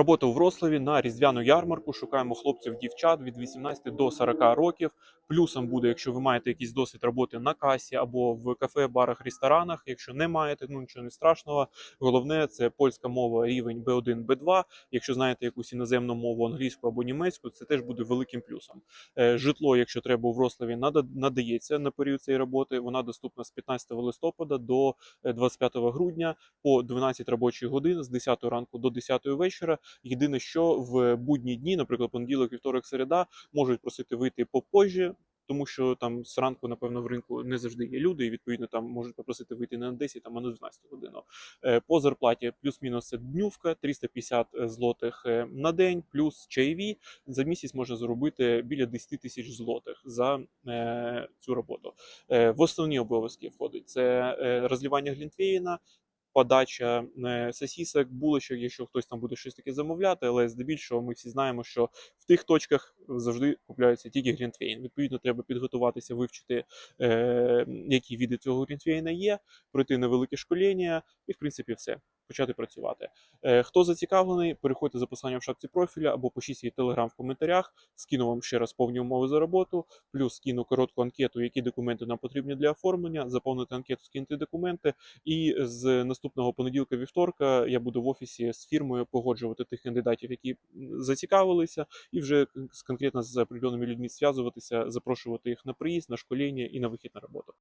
Робота у Вроцлаві на різдвяну ярмарку. Шукаємо хлопців, дівчат від 18 до 40 років. Плюсом буде, якщо ви маєте якийсь досвід роботи на касі або в кафе, барах, ресторанах. Якщо не маєте, ну нічого не страшного. Головне це польська мова, рівень B1, B2. Якщо знаєте якусь іноземну мову, англійську або німецьку, це теж буде великим плюсом. Е, Житло, якщо треба у Вроцлаві, нада- надається на період цієї роботи. Вона доступна з 15 листопада до е, 25 грудня по 12 робочих годин з 10 ранку до 10 вечора. Єдине, що в будні дні, наприклад, понеділок, вівторок, середа, можуть просити вийти попозже. Тому що там зранку, напевно, в ринку не завжди є люди, і відповідно там можуть попросити вийти не на 10, там, а на 12 годину. Е, По зарплаті плюс-мінус це днювка, 350 злотих е, на день, плюс чайові. За місяць можна заробити біля 10 тисяч злотих за е, цю роботу. В основні обов'язки входить це розлівання глінтвейна, подача е, сосісок, булочок, якщо хтось там буде щось таке замовляти, але здебільшого ми всі знаємо, що в тих точках завжди купляються тільки Грінтвейн. Відповідно, треба підготуватися, вивчити, е, які види цього Грінтвейна є, пройти невелике школіння і, в принципі, все. Почати працювати. Е, Хто зацікавлений, переходьте за посиланням в шапці профіля або пишіть свій телеграм в коментарях. Скину вам ще раз повні умови за роботу, плюс скину коротку анкету, які документи нам потрібні для оформлення. Заповнити анкету, скинути документи. І з наступного понеділка вівторка я буду в офісі з фірмою погоджувати тих кандидатів, які зацікавилися, і вже кон- конкретно з определеними людьми зв'язуватися, запрошувати їх на приїзд, на школіння і на вихід на роботу.